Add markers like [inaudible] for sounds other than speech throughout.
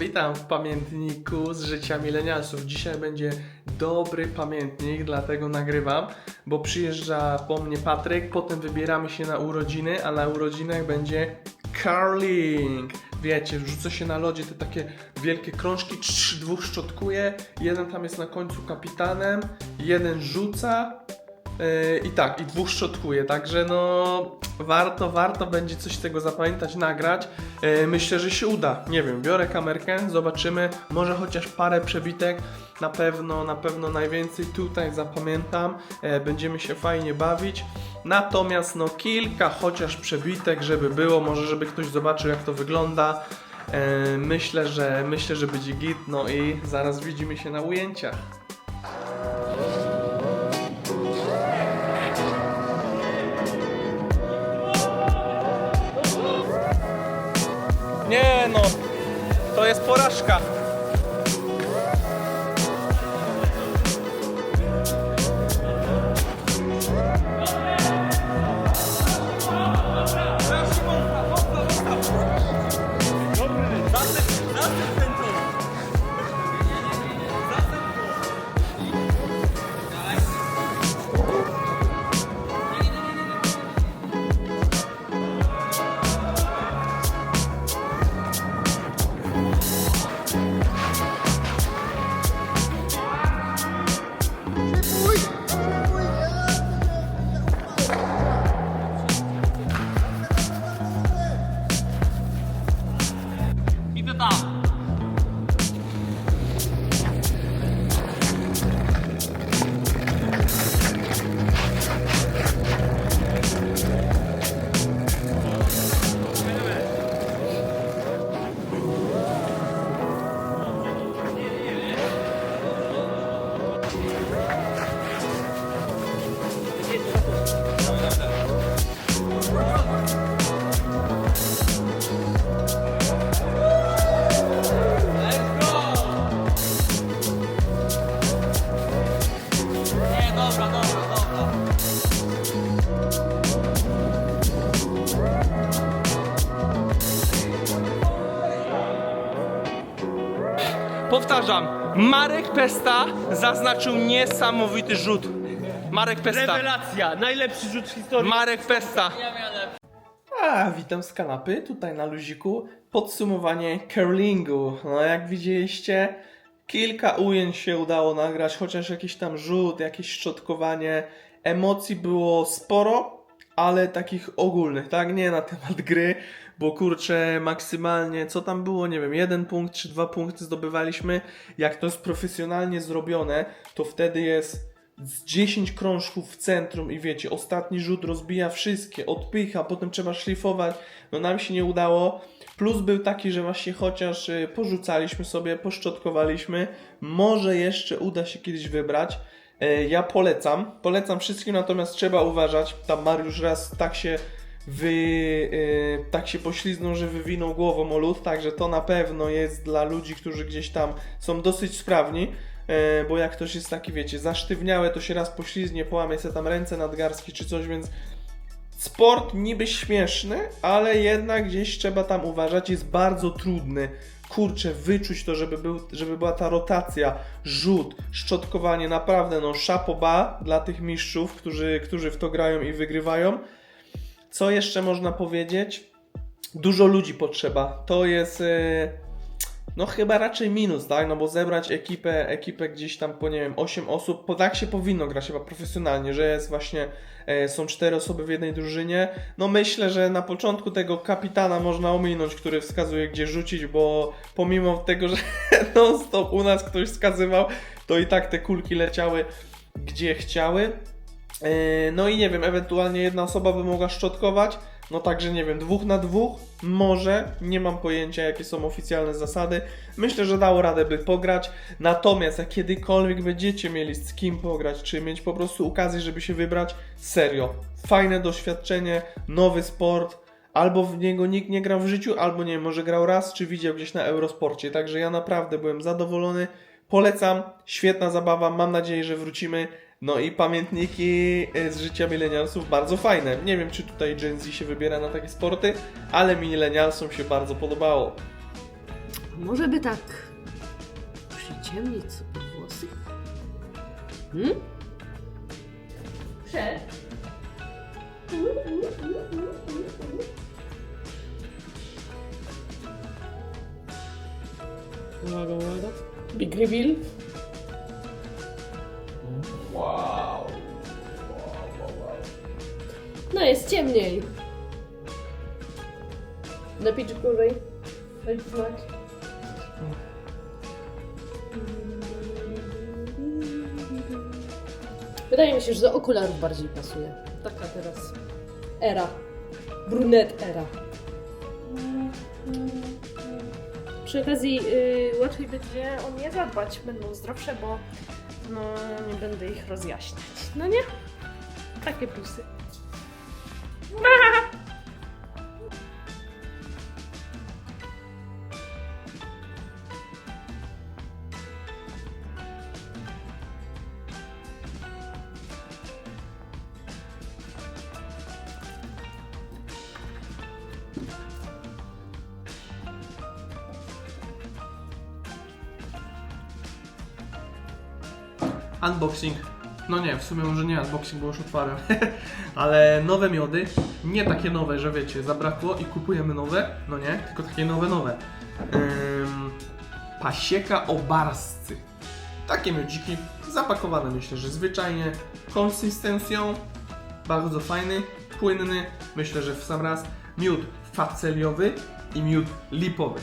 witam w pamiętniku z życia milenialsów. Dzisiaj będzie dobry pamiętnik, dlatego nagrywam, bo przyjeżdża po mnie Patryk, potem wybieramy się na urodziny, a na urodzinach będzie curling. Wiecie, rzuca się na lodzie te takie wielkie krążki, trz, dwóch szczotkuje, jeden tam jest na końcu kapitanem, jeden rzuca, I tak, i dwóch szczotkuje, także no warto, warto będzie coś tego zapamiętać, nagrać. Yy, myślę, że się uda. Nie wiem, biorę kamerkę, zobaczymy, może chociaż parę przebitek, na pewno, na pewno najwięcej tutaj zapamiętam. Yy, będziemy się fajnie bawić. Natomiast no kilka chociaż przebitek, żeby było, może żeby ktoś zobaczył jak to wygląda. Yy, myślę, że myślę, że będzie git, no i zaraz widzimy się na ujęciach. Nie no, to jest porażka. Powtarzam, Marek Pesta zaznaczył niesamowity rzut. Marek Pesta. Rewelacja, najlepszy rzut w historii. Marek Pesta. A, witam z kanapy, tutaj na luziku. Podsumowanie curlingu. No jak widzieliście, kilka ujęć się udało nagrać, chociaż jakiś tam rzut, jakieś szczotkowanie. Emocji było sporo, ale takich ogólnych, tak? Nie na temat gry, bo kurczę, maksymalnie, co tam było, nie wiem, jeden punkt czy dwa punkty zdobywaliśmy. Jak to jest profesjonalnie zrobione, to wtedy jest z 10 krążków w centrum i wiecie, ostatni rzut rozbija wszystkie, odpycha, potem trzeba szlifować. No nam się nie udało. Plus był taki, że właśnie chociaż y, porzucaliśmy sobie, poszczotkowaliśmy, może jeszcze uda się kiedyś wybrać. E, Ja polecam, polecam wszystkim, natomiast trzeba uważać. Tam Mariusz raz tak się wy, y, tak się pośliznął, że wywinął głową o lód, także to na pewno jest dla ludzi, którzy gdzieś tam są dosyć sprawni. E, bo jak ktoś jest taki, wiecie, zasztywniałe, to się raz poślizgnie, połamie sobie tam ręce nadgarstki czy coś, więc sport niby śmieszny, ale jednak gdzieś trzeba tam uważać, jest bardzo trudny. Kurczę, wyczuć to, żeby, był, żeby była ta rotacja, rzut, szczotkowanie, naprawdę no szapoba dla tych mistrzów, którzy, którzy w to grają i wygrywają. Co jeszcze można powiedzieć? Dużo ludzi potrzeba. To jest... e, no chyba raczej minus, tak? No bo zebrać ekipę, ekipę gdzieś tam po nie wiem 8 osób, po tak się powinno grać chyba profesjonalnie, że jest właśnie e, są cztery osoby w jednej drużynie. No myślę, że na początku tego kapitana można ominąć, który wskazuje gdzie rzucić, bo pomimo tego, że [laughs] non stop u nas ktoś wskazywał, to i tak te kulki leciały gdzie chciały. E, No i nie wiem, ewentualnie jedna osoba by mogła szczotkować. No także nie wiem, dwóch na dwóch, może, nie mam pojęcia jakie są oficjalne zasady. Myślę, że dało radę by pograć. Natomiast jak kiedykolwiek będziecie mieli z kim pograć, czy mieć po prostu okazję, żeby się wybrać, serio, fajne doświadczenie, nowy sport. Albo w niego nikt nie grał w życiu, albo nie może grał raz, czy widział gdzieś na Eurosporcie. Także ja naprawdę byłem zadowolony. Polecam, świetna zabawa, mam nadzieję, że wrócimy. No i pamiętniki e, z życia milenialsów bardzo fajne. Nie wiem, czy tutaj Gen Z się wybiera na takie sporty, ale milenialsom się bardzo podobało. Może by tak przyciemnić sobie włosy? Hmm? Przed. Uwaga, uwaga. Big reveal. No jest ciemniej. Lepiej czy gorzej? Wydaje mi się, że do okularów bardziej pasuje. Taka teraz era. Brunet era. Przy okazji y, łatwiej będzie o nie zadbać, będą zdrowsze, bo no nie będę ich rozjaśniać. No nie? Takie plusy. Unboxing. No nie, w sumie może nie unboxing, bo już otwarłem. [laughs] Ale nowe miody, nie takie nowe, że wiecie, zabrakło i kupujemy nowe, no nie, tylko takie nowe, nowe. Ym, pasieka obarscy. Takie miodziki, zapakowane myślę, że zwyczajnie, konsystencją, bardzo fajny, płynny, myślę, że w sam raz. Miód faceliowy i miód lipowy.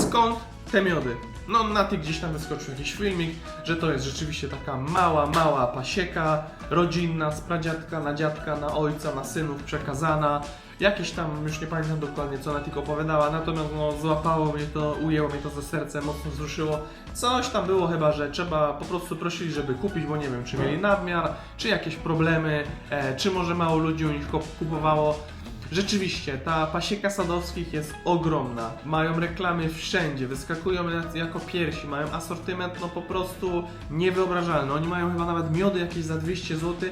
Skąd te miody? No na tych gdzieś tam wyskoczył jakiś filmik, że to jest rzeczywiście taka mała, mała pasieka rodzinna z pradziadka na dziadka, na ojca, na synów przekazana. Jakieś tam, już nie pamiętam dokładnie co ona tylko opowiadała, natomiast no, złapało mnie to, ujęło mnie to za serce, mocno wzruszyło. Coś tam było chyba, że trzeba po prostu prosili, żeby kupić, bo nie wiem, czy mieli nadmiar, czy jakieś problemy, e, czy może mało ludzi u nich kupowało. Rzeczywiście, ta pasieka sadowskich jest ogromna. Mają reklamy wszędzie, wyskakują jak- jako piersi, mają asortyment no po prostu niewyobrażalny. Oni mają chyba nawet miody jakieś za 200 zł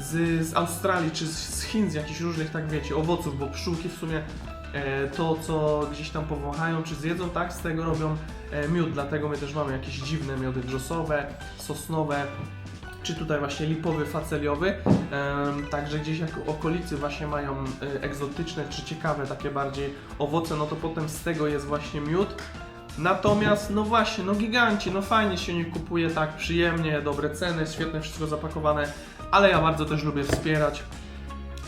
z, z Australii czy z, z Chin, z jakichś różnych, tak wiecie, owoców, bo pszczółki w sumie e, to, co gdzieś tam powąchają czy zjedzą, tak, z tego robią e, miód, dlatego my też mamy jakieś dziwne miody brzosowe, sosnowe, czy tutaj właśnie lipowy, faceliowy. Także gdzieś jak okolicy właśnie mają e, egzotyczne czy ciekawe takie bardziej owoce, no to potem z tego jest właśnie miód. Natomiast, no właśnie, no giganci, no fajnie się nie kupuje tak przyjemnie, dobre ceny, świetne wszystko zapakowane, ale ja bardzo też lubię wspierać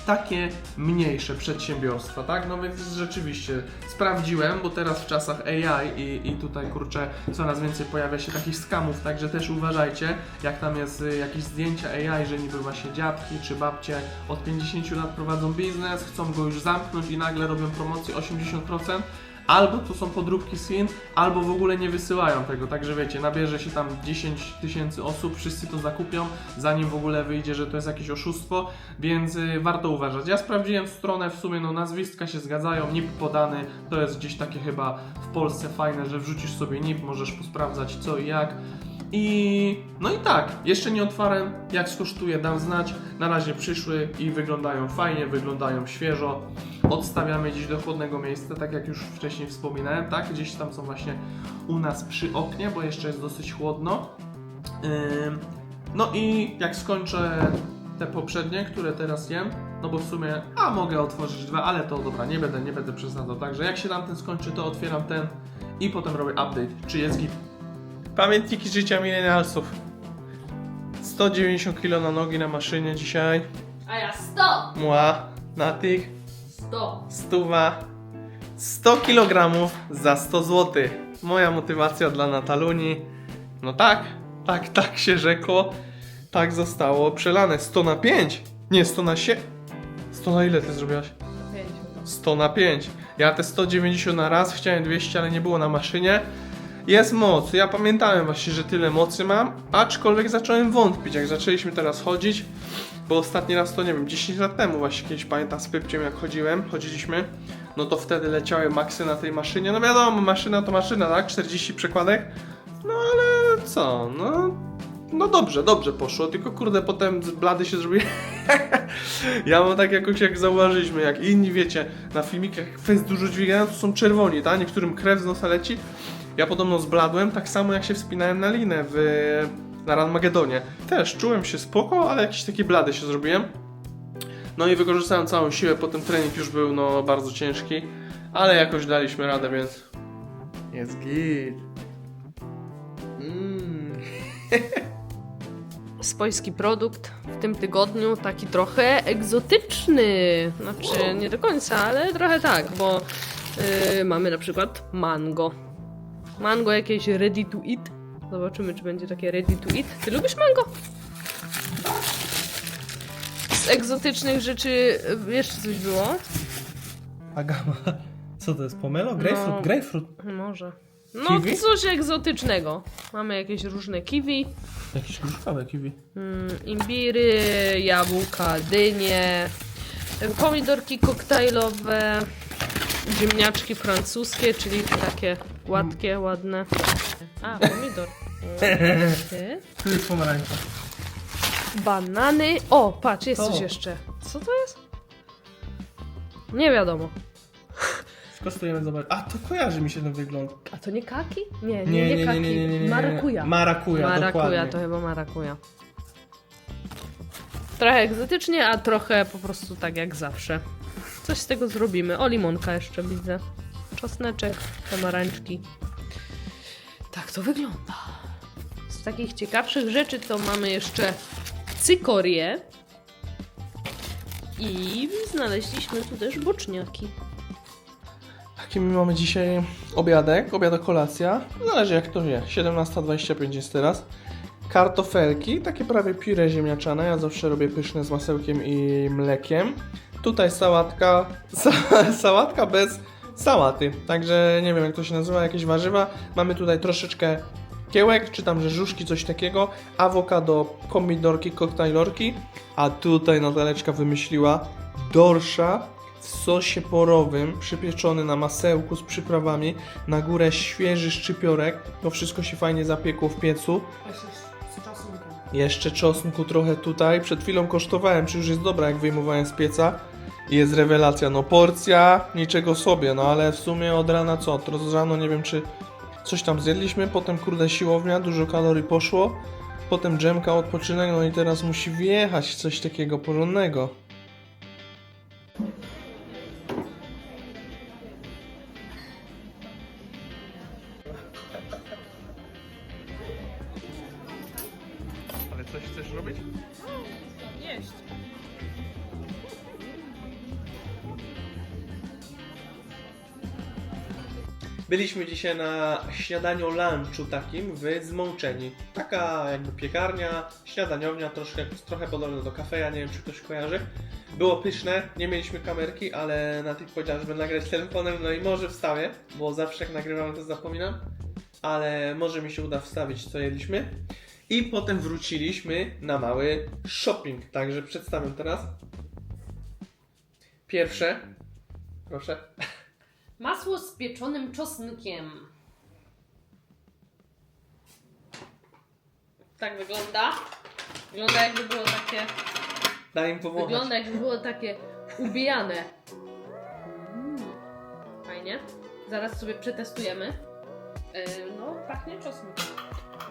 takie mniejsze przedsiębiorstwa, tak? No więc rzeczywiście sprawdziłem, bo teraz w czasach AI i, i tutaj kurczę coraz więcej pojawia się takich skamów, także też uważajcie, jak tam jest y, jakieś zdjęcia AI, że niby właśnie dziadki czy babcie od 50 lat prowadzą biznes, chcą go już zamknąć i nagle robią promocję 80%. Albo to są podróbki Chin, albo w ogóle nie wysyłają tego. Także wiecie, nabierze się tam 10 tysięcy osób, wszyscy to zakupią, zanim w ogóle wyjdzie, że to jest jakieś oszustwo, więc y, warto uważać. Ja sprawdziłem stronę, w sumie no nazwiska się zgadzają, NIP podany, to jest gdzieś takie chyba w Polsce fajne, że wrzucisz sobie NIP, możesz posprawdzać co i jak. I no i tak, jeszcze nie otwarłem, jak skosztuje dam znać. Na razie przyszły i wyglądają fajnie, wyglądają świeżo. Odstawiamy gdzieś do chłodnego miejsca, tak jak już wcześniej wspominałem, tak? Gdzieś tam są właśnie u nas przy oknie, bo jeszcze jest dosyć chłodno. No i jak skończę te poprzednie, które teraz jem, no bo w sumie, a mogę otworzyć dwa, ale to dobra, nie będę, nie będę przesadzał. Także jak się tamten skończy, to otwieram ten i potem robię update, czy jest git. Pamiętniki życia milenialsów. 190 kg na nogi na maszynie dzisiaj. A ja 100! Mła, na tych 100! stuwa. 100 kg za 100 zł. Moja motywacja dla Nataluni. No tak, tak, tak się rzekło. Tak zostało przelane. 100 na 5. Nie, 100 na 7. 100 na ile ty zrobiłaś? 100 na 5. Ja te 190 na raz, chciałem 200, ale nie było na maszynie. Jest moc. Ja pamiętałem właśnie, że tyle mocy mam, aczkolwiek zacząłem wątpić, jak zaczęliśmy teraz chodzić, bo ostatni raz to nie wiem, 10 lat temu właśnie kiedyś pamiętam z Pypciem jak chodziłem, chodziliśmy, no to wtedy leciały maksy na tej maszynie. No wiadomo, maszyna to maszyna, tak? 40 przekładek. No ale co, no no dobrze, dobrze poszło, tylko kurde potem blady się zrobił. [laughs] ja mam tak jakoś jak zauważyliśmy, jak inni wiecie, na filmikach fest dużo dźwigają, to są czerwoni, tak? Niektórym krew z nosa leci. Ja podobno zbladłem tak samo jak się wspinałem na linę w, na Ranmagedonie. Też czułem się spoko, ale jakiś taki blady się zrobiłem. No i wykorzystałem całą siłę, potem trening już był no bardzo ciężki, ale jakoś daliśmy radę, więc jest git. Mm. [laughs] Swojski produkt w tym tygodniu, taki trochę egzotyczny. Znaczy, nie do końca, ale trochę tak, bo yy, mamy na przykład mango. Mango jakieś ready to eat. Zobaczymy, czy będzie takie ready to eat. Ty lubisz mango? Z egzotycznych rzeczy jeszcze coś było? Agama. [laughs] Co to jest? Pomelo? Grapefruit? No. Grapefruit. Może. No, Kiwi? coś egzotycznego. Mamy jakieś różne kiwi. Jakiś gruszkałek kiwi. Mm, imbiry, jabłka, dynie, pomidorki koktajlowe, ziemniaczki francuskie, czyli takie gładkie, ładne. A, pomidor. [laughs] Ty? Tu jest pomarańcza. Banany. O, patrz, jest O. coś jeszcze. Co to jest? Nie wiadomo. Skostujemy, zobacz. A, to kojarzy mi się ten wygląd. A to nie kaki? Nie, nie, nie, kaki. Marakuja. Marakuja, Marakuja, dokładnie. to chyba marakuja. Trochę egzotycznie, a trochę po prostu tak jak zawsze. Coś z tego zrobimy. O, limonka jeszcze widzę. Czosneczek, pomarańczki. Tak to wygląda. Z takich ciekawszych rzeczy to mamy jeszcze cykorię. I znaleźliśmy tu też boczniaki. Taki my mamy dzisiaj obiadek, obiad kolacja. Zależy jak to wie. 17.25 jest teraz. Kartofelki, takie prawie pire ziemniaczane. Ja zawsze robię pyszne z masełkiem i mlekiem. Tutaj sałatka, [laughs] sa, sałatka bez sałaty. Także nie wiem jak to się nazywa, jakieś warzywa. Mamy tutaj troszeczkę kiełek, czy tam rzeżuszki, coś takiego. Awokado, pomidorki, koktajlorki. A tutaj Nataleczka wymyśliła dorsza w sosie porowym, przypieczony na masełku z przyprawami, na górę świeży szczypiorek, to wszystko się fajnie zapiekło w piecu. Jeszcze czosnku trochę tutaj, przed chwilą kosztowałem, czy już jest dobra, jak wyjmowałem z pieca. Jest rewelacja, no porcja, niczego sobie, no ale w sumie od rana co, z rano nie wiem czy coś tam zjedliśmy, potem kurde siłownia, dużo kalorii poszło, potem dżemka, odpoczynek, no i teraz musi wjechać coś takiego porządnego. Byliśmy dzisiaj na śniadaniu lunchu takim w Zmączeni. Taka jakby piekarnia, śniadaniownia, troszkę, trochę podobna do kafeja, nie wiem czy ktoś kojarzy. Było pyszne, nie mieliśmy kamerki, ale na tych powiedziałem, żeby nagrać telefonem, no i może wstawię, bo zawsze jak nagrywam to zapominam. Ale może mi się uda wstawić co jedliśmy. I potem wróciliśmy na mały shopping, także przedstawię teraz. Pierwsze, proszę. [laughs] Masło z pieczonym czosnkiem. Tak wygląda. Wygląda jakby było takie. Daj im powąchać. Wygląda jakby było takie ubijane. Mm. Fajnie. Zaraz sobie przetestujemy. Yy, no, pachnie czosnkiem.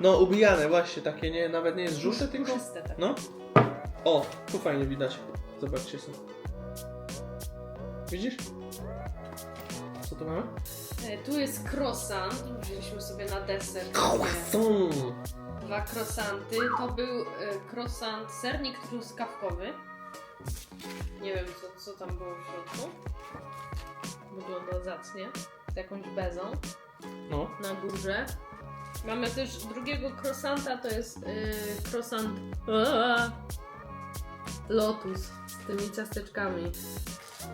No, ubijane, właśnie, takie nie, nawet nie jest żółte, tylko... Puszyste takie. No. O, tu fajnie widać. Zobaczcie sobie. Widzisz? Tu mamy? Yy, tu jest croissant. Wzięliśmy sobie na deser. Croissant! Dwa croissanty. To był yy, croissant sernik truskawkowy. Nie wiem, co, co tam było w środku. Wygląda zacnie. Z jakąś bezą. No. na górze. Mamy też drugiego croissanta, to jest yy, croissant Aaa! Lotus z tymi ciasteczkami.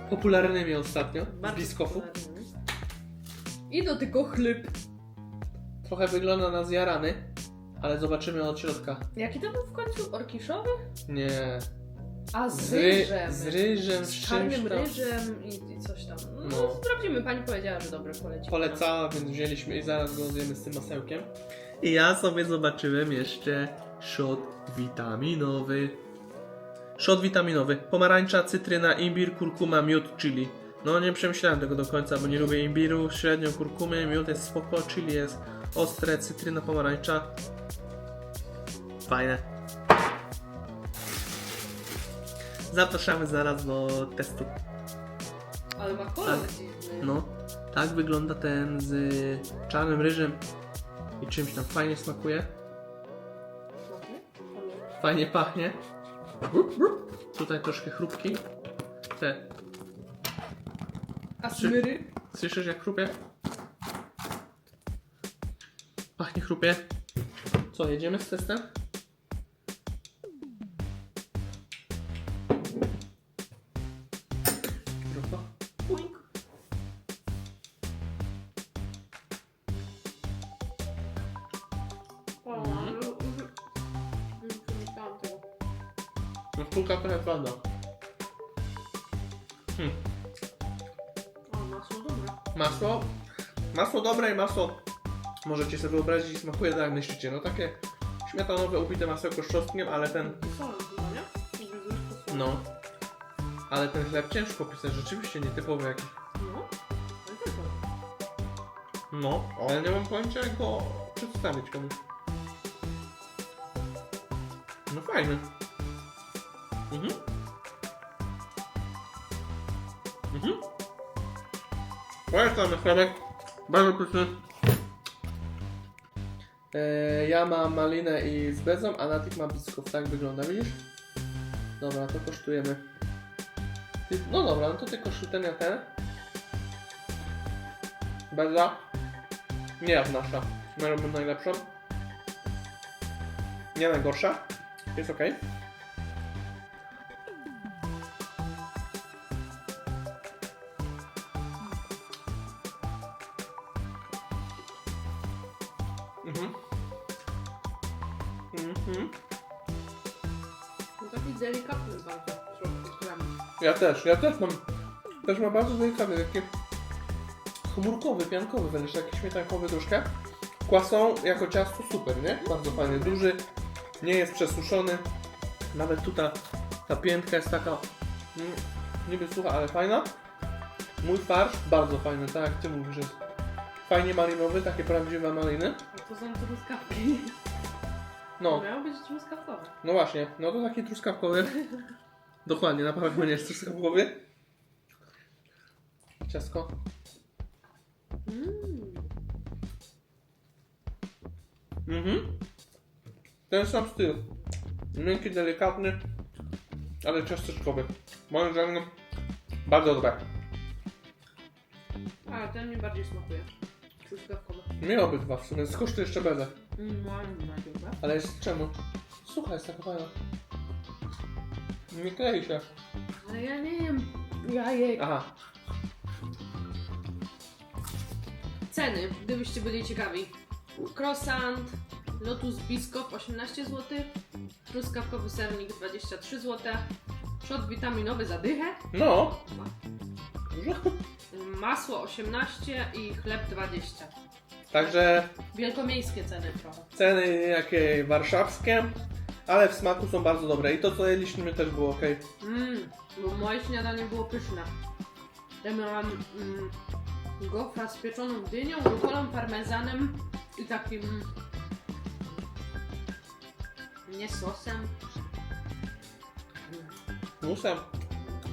Popularnymi ostatnio, z Bardzo biskofu. popularny. I do tego chleb. Trochę wygląda na zjarany, ale zobaczymy od środka. Jaki to był w końcu? Orkiszowy? Nie. A z, Z, ry- ryżem. z ryżem, z, Z czymś czarnym tam. ryżem i, i coś tam. No, No. sprawdzimy, pani powiedziała, że dobre poleci. Polecała, więc wzięliśmy i zaraz go zjemy z tym masełkiem. I ja sobie zobaczyłem jeszcze shot witaminowy. Shot witaminowy. Pomarańcza, cytryna, imbir, kurkuma, miód, chili. No nie przemyślałem tego do końca, bo nie lubię imbiru, średnio kurkumy, miód jest spoko, chili jest ostre, cytryna pomarańcza. Fajne. Zapraszamy zaraz do testu. Ale ma kolor dziwny. No, tak wygląda ten z czarnym ryżem i czymś tam fajnie smakuje. Fajnie pachnie. Tutaj troszkę chrupki. Te, A smyry? słyszysz jak chrupie? Pachnie chrupie. Co, jedziemy z testem? Grubo. No kulka trochę twarda. Hmm. Masło dobre. Masło. Dobre i masło możecie sobie wyobrazić smakuje tak jak myślicie. No takie śmietanowe upite masełko z czosnkiem, ale ten no. Ale ten chleb ciężko pisać, rzeczywiście nietypowy jakiś. No. No, ale nie mam pojęcia jak go przedstawić komuś. No fajny. Mhm. Mhm. Polecamy chlebek. Bardzo pyszny. E, ja mam malinę i z bezą, a Natik ma bisków. Tak wygląda, widzisz? Dobra, to kosztujemy. No dobra, no to ty kosztuj ten, ten. Beza. Nie jak nasza. My robimy najlepszą. Nie najgorsza. Jest ok. Mhm. Mhm. No taki delikatny bardzo. Ja też, ja też mam. Też mam bardzo delikatny, taki chmurkowy, piankowy, wręcz taki śmietankowy troszkę. Kłasą jako ciasto super, nie? Bardzo fajny, duży, nie jest przesuszony. Nawet tutaj ta piętka jest taka mm, niby sucha, ale fajna. Mój farsz bardzo fajny, tak jak ty mówisz, jest fajnie malinowy, takie prawdziwe maliny. A to są truskawki. No, Miało być truskawkowe. no właśnie, no to taki truskawkowy. [laughs] Dokładnie, na pewno nie jest truskawkowy. Ciasko. Mmm. Mhm. Ten sam styl. Miękki, delikatny, ale ciasteczkowy. Moim zdaniem bardzo dobre. Ale ten mi bardziej smakuje. Truskawkowy. Nie obydwa w sumie. Skosztuj jeszcze bezę. Mmm, mam najpierw, tak? Ale jest czemu? Słuchaj, jest taka fajna. Nie klei się. Ale ja nie wiem. Jajek. Aha. Ceny, gdybyście byli ciekawi. Croissant, Lotus Biscoff 18 zł, truskawkowy sernik 23 zł, szot witaminowy za dychę, No. Dużo. masło 18 i chleb 20. Także Wielkomiejskie ceny trochę. ceny jakie warszawskie, ale w smaku są bardzo dobre. I to co jedliśmy też było ok. Mmm, bo moje śniadanie było pyszne. Ja miałam mm, gofra z pieczoną dynią, rukolą, parmezanem i takim... nie sosem, Musem.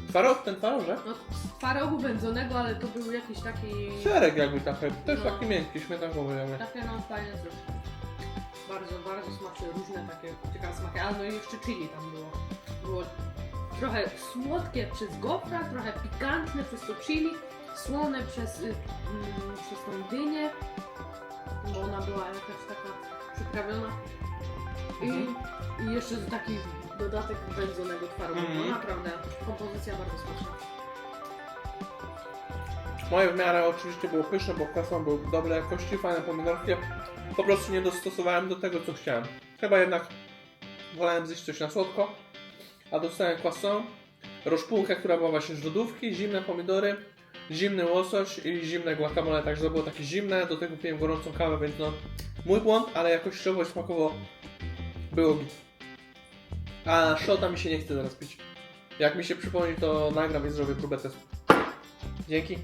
Twarog, ten twarożek? no twarogu wędzonego, ale to był jakiś taki... Serek jakby taki, też No. taki miękki, śmietankowy jakby. Takie no fajne coś. Bardzo, bardzo smaczne, różne takie ciekawe smaki, ale no i jeszcze chili tam było. Było trochę słodkie przez gofra, trochę pikantne przez to chili, słone przez, y, mm, przez tą dynię, bo ona była jakaś taka przyprawiona. I, Mhm. i jeszcze taki dodatek wędzonego twarogu. Mhm. No naprawdę, kompozycja bardzo smaczna. Moje w miarę oczywiście było pyszne, bo kwason był dobrej jakości, fajne pomidorki. Po prostu nie dostosowałem do tego, co chciałem. Chyba jednak wolałem zjeść coś na słodko, a dostałem kwason, roszpunkę, która była właśnie z lodówki, zimne pomidory, zimny łosoś i zimne guacamole, także było takie zimne, do tego piłem gorącą kawę, więc no mój błąd, ale jakościowo i smakowo było git. A shota mi się nie chce zaraz pić. Jak mi się przypomni, to nagram i zrobię próbę testu. Dzięki.